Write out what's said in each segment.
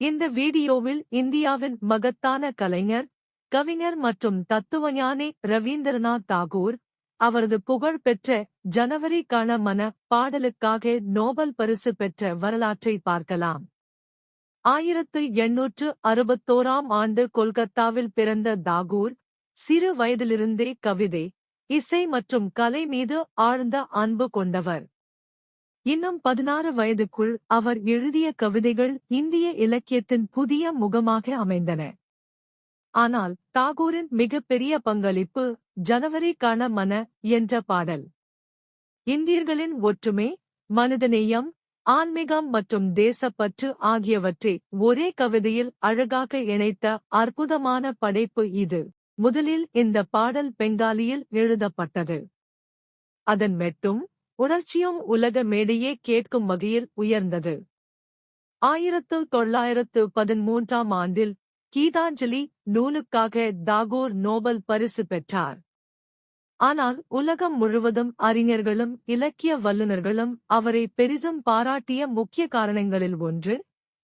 இந்த வீடியோவில் இந்தியாவின் மகத்தான கலைஞர் கவிஞர் மற்றும் தத்துவஞானி ரவீந்திரநாத் தாகூர் அவரது புகழ் பெற்ற ஜனவரி கண மன பாடலுக்காக நோபல் பரிசு பெற்ற வரலாற்றை பார்க்கலாம். ஆயிரத்து எண்ணூற்று அறுபத்தோராம் ஆண்டு கொல்கத்தாவில் பிறந்த தாகூர் சிறு வயதிலிருந்தே கவிதை இசை மற்றும் கலை மீது ஆழ்ந்த அன்பு கொண்டவர். இன்னும் பதினாறு வயதுக்குள் அவர் எழுதிய கவிதைகள் இந்திய இலக்கியத்தின் புதிய முகமாக அமைந்தன. ஆனால் தாகூரின் மிகப்பெரிய பங்களிப்பு ஜனவரி கண மன என்ற பாடல். இந்தியர்களின் ஒற்றுமை மனிதநேயம் ஆன்மீகம் மற்றும் தேசப்பற்று ஆகியவற்றை ஒரே கவிதையில் அழகாக இணைத்த அற்புதமான படைப்பு இது. முதலில் இந்த பாடல் பெங்காலியில் எழுதப்பட்டது. அதன் மெட்டும் உணர்ச்சியும் உலக மேடையே கேட்கும் வகையில் உயர்ந்தது. ஆயிரத்து தொள்ளாயிரத்து பதிமூன்றாம் ஆண்டில் கீதாஞ்சலி நூலுக்காக தாகூர் நோபல் பரிசு பெற்றார். ஆனால் உலகம் முழுவதும் அறிஞர்களும் இலக்கிய வல்லுநர்களும் அவரை பெரிதும் பாராட்டிய முக்கிய காரணங்களில் ஒன்று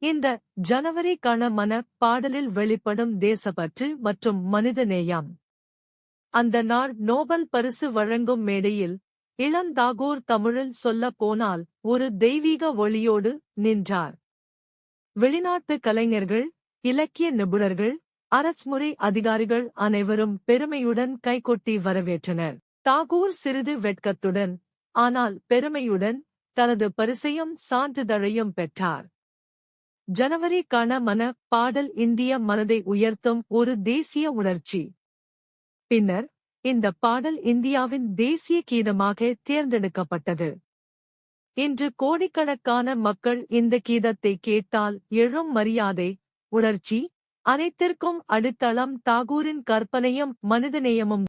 இந்த ஜனவரி கணமன பாடலில் வெளிப்படும் தேசப்பற்று மற்றும் மனிதநேயம். அந்த நாள் நோபல் பரிசு வழங்கும் மேடையில் இளந்தாகூர் தமிழில் சொல்ல போனால் ஒரு தெய்வீக ஒளியோடு நின்றார். வெளிநாட்டு கலைஞர்கள் இலக்கிய நிபுணர்கள் அரசுமுறை அதிகாரிகள் அனைவரும் பெருமையுடன் கைகொட்டி வரவேற்றனர். தாகூர் சிறிது வெட்கத்துடன் ஆனால் பெருமையுடன் தனது பரிசையும் சான்றிதழையும் பெற்றார். ஜனவரி மன பாடல் இந்திய மனதை உயர்த்தும் ஒரு தேசிய உணர்ச்சி. பின்னர் இந்த பாடல் இந்தியாவின் தேசிய கீதமாக தேர்ந்தெடுக்கப்பட்டது. இன்று கோடிக்கணக்கான மக்கள் இந்த கீதத்தை கேட்டால் எழும் மரியாதை உணர்ச்சி அனைத்திற்கும் அடித்தளம் தாகூரின் கற்பனையும் மனிதநேயமும்